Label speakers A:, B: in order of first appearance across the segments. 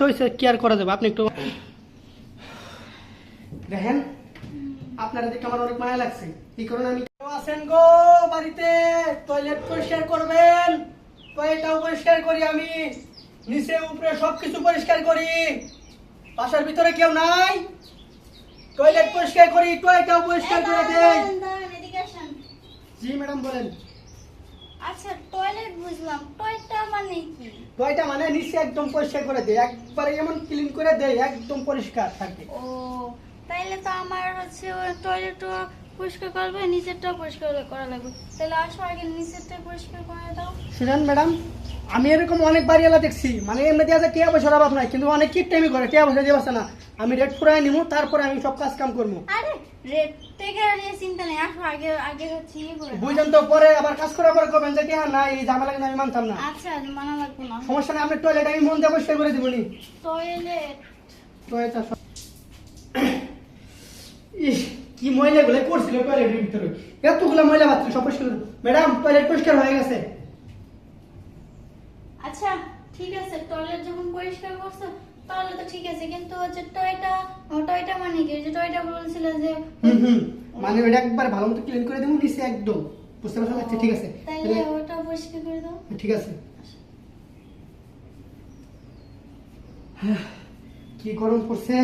A: তো কি আর করা যাবে? আপনি একটু দেখেন আপনারা দেখে আমার অনেক মায়া লাগছে। এই কারণে আমি আছেন গো বাড়িতে টয়লেট পরিষ্কার করবেন। টয়লেটটাও পরিষ্কার করি আমি। নিচে উপরে সবকিছু পরিষ্কার করি। বাসার ভিতরে কেউ নাই। টয়লেট পরিষ্কার করি টয়লেটটাও পরিষ্কার করে দেই। জি ম্যাডাম বলেন।
B: আচ্ছা টয়লেট বুঝলাম। টয়লেটটা মানে কি?
A: টয়টা মানে নিচে একদম পরিষ্কার করে দেয় একবারে এমন ক্লিন করে দেয় একদম পরিষ্কার থাকে।
B: ও তাইলে তো আমার হচ্ছে টয়লেটও পরিষ্কার করবে নিচেরটাও পরিষ্কার করা লাগবে। তাহলে আসো আগে নিচেরটা পরিষ্কার করে দাও।
A: শুনেন ম্যাডাম আমি এরকম অনেক বাড়িওয়ালা দেখছি মানে এমনি দিয়ে টিয়া পয়সার অভাব নাই কিন্তু অনেক কিপ টাইমই করে টিয়া পয়সা দিয়ে না। আমি রেট ফুরাই নিবো তারপরে আমি সব কাজ কাম করব
B: আরে রেট থেকে নিয়ে চিন্তা নেই আসো আগে আগে হচ্ছে ইয়ে করে।
A: বুঝলেন তো পরে আবার কাজ করার পরে করবেন যে টিয়া না এই ঝামেলা কিন্তু আমি মানতাম না।
B: আচ্ছা মানা লাগবে না।
A: সমস্যা নেই টয়লেট আমি মন করে দিব নি
B: টয়লেট
A: ইস কি করছিল টয়লেটের ভিতরে। এতগুলো ময়লা বাচ্চা সব পরিষ্কার ম্যাডাম টয়লেট পরিষ্কার হয়ে গেছে।
B: আচ্ছা ঠিক আছে টয়লেট যখন পরিষ্কার করছ তাহলে তো ঠিক আছে কিন্তু হচ্ছে টয়টা টয়টা মানে কি? যে টয়টা বলছিল যে
A: হুম হুম মানে ওটা একবার ভালো মতো ক্লিন করে দেবো নিচে একদম। বুঝতে পারছেন আচ্ছা ঠিক আছে। তাহলে-
B: ওটা পরিষ্কার করে দাও।
A: ঠিক আছে। হ্যাঁ, কি গরম পড়ছে।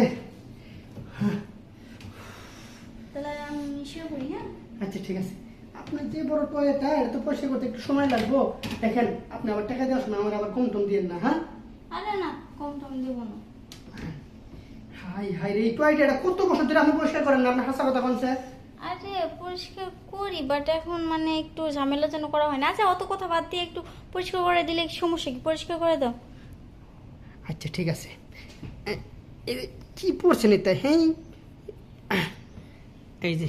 B: তাহলে আমি শুয়ে পড়ি হ্যাঁ?
A: আচ্ছা ঠিক আছে। আপনার যে বড় টয়লেটটা এটা তো পরিষ্কার করতে একটু সময় লাগবো। দেখেন আপনি আবার টাকা দিয়ে আসুন আমার আবার কম টম দিয়ে না হ্যাঁ?
B: আরে না কম টম দেবো না।
A: হাই হাই রে এই টয়লেট এটা কত বছর ধরে আপনি পরিষ্কার করেন না? আপনার হাসা কথা বলছে
B: আরে পরিষ্কার করি বাট এখন মানে একটু ঝামেলা যেন করা হয় না। আচ্ছা অত কথা বাদ দিয়ে একটু পরিষ্কার করে দিলে কি সমস্যা কি? পরিষ্কার করে দাও।
A: আচ্ছা ঠিক আছে। কি পড়ছেন এটা হ্যাঁ এই যে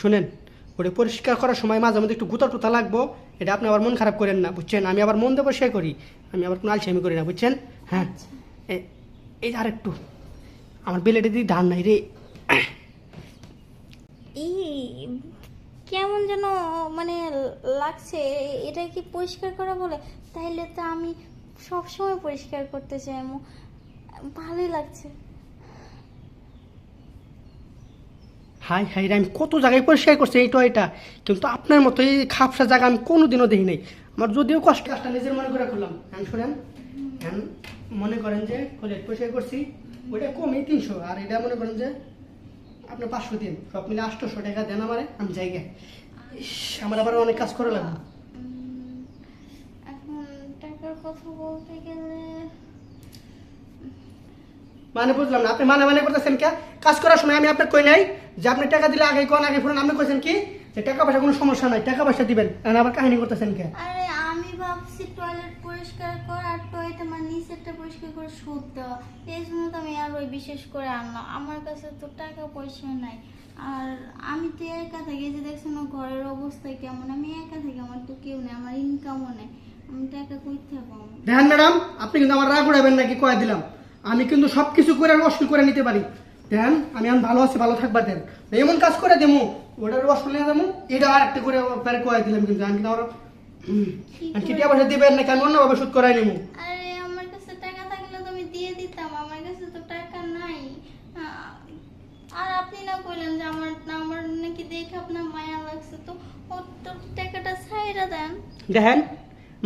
A: শুনেন ওটা পরিষ্কার করার সময় মাঝে মধ্যে একটু গুতা টুতা লাগবো এটা আপনি আবার মন খারাপ করেন না বুঝছেন? আমি আবার মন দিয়ে পরিষ্কার করি আমি আবার কোনো আলসামি করি না বুঝছেন? হ্যাঁ? এ- এই যে আরেকটু আমার বেলেটে দিয়ে ধান নাই রে।
B: এই কেমন যেন মানে লাগছে এটা কি পরিষ্কার করা বলে? তাইলে তো আমি সব সময় পরিষ্কার করতে চাই। ভালোই লাগছে।
A: হাই হাই রে আমি কত জায়গায় পরিষ্কার করছি এই টয়টা কিন্তু আপনার মতো এই খাপসা জায়গা আমি কোনোদিনও দেখি নাই। আমার যদিও কষ্ট কাজটা নিজের মনে করে করলাম। হ্যাঁ শুনেন হ্যাঁ মনে করেন যে কলেজ পরিষ্কার করছি ওইটা কমই তিনশো। আর এটা মনে করেন যে আপনার পাঁচশো দিন। সব মিলে আটশোশো টাকা দেন আমারে আমি জায়গায় ইস, আমার আবার অনেক কাজ করা লাগবে।
B: এখন টাকার কথা বলতে গেলে
A: মানে বুঝলাম না। আপনি মানে মানে করতেছেন কে? কাজ করার সময় আমি আপনার কই নাই যে আপনি টাকা দিলে আগে কোন আগে ফোন আপনি কইছেন কি যে টাকা পয়সা কোনো সমস্যা নাই টাকা পয়সা দিবেন। এখন আবার কাহিনী করতেছেন কে?
B: আরে আমি ভাবছি টয়লেট পরিষ্কার কর আর টয়লেট আমার নিচেরটা পরিষ্কার করে সুদ দেওয়া। এই জন্য তো আমি আর ওই বিশেষ করে আনলাম আমার কাছে তো টাকা পয়সা নাই। আর আমি তো একা থাকি যে দেখছেন ঘরের অবস্থা কেমন? আমি একা থাকি আমার তো কেউ নেই আমার ইনকামও নেই। আমি টাকা কই থাকব
A: দেখেন ম্যাডাম আপনি কিন্তু আমার রাগ উড়াবেন নাকি? কয়ে দিলাম। আমি কিন্তু সব কিছু করে আমি অশ্লীল করে নিতে পারি। দেখেন আমি এখন ভালো আছি ভালো থাকবার দেন। এমন কাজ করে দেবো ওটার অশ্লীল নিয়ে দেবো এটা আর একটা করে পরে কয়ে দিলাম কিন্তু আমি কিন্তু আমার আমি কি টাকা পয়সা দিবেন নাকি আমি অন্যভাবে সুদ করাই নেব।
B: আরে আমার কাছে টাকা থাকলে তো আমি দিয়ে দিতাম আমার কাছে তো টাকা নাই। আর আপনি না কইলেন যে আমার আমার নাকি দেখে আপনার মায়া লাগছে তো ও তো টাকাটা ছাইরা দেন।
A: দেখেন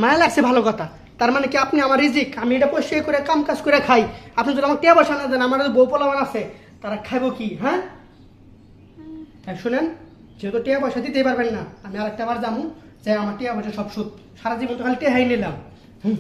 A: মায়া লাগছে ভালো কথা। তার মানে কি আপনি আমার রিজিক? আমি এটা পয়সা করে কাম কাজ করে খাই। আপনি যদি আমাকে টিয়া পয়সা না দেন, আমার বউ পোলাবান আছে, তারা খাইব কি হ্যাঁ? হ্যাঁ শুনেন, যেহেতু টিয়া পয়সা দিতে পারবেন না, আমি আরেকটা বার যাব যে আমার টিয়া পয়সা সব সুদ সারা জীবন তো খালি টেহাই নিলাম। হুম।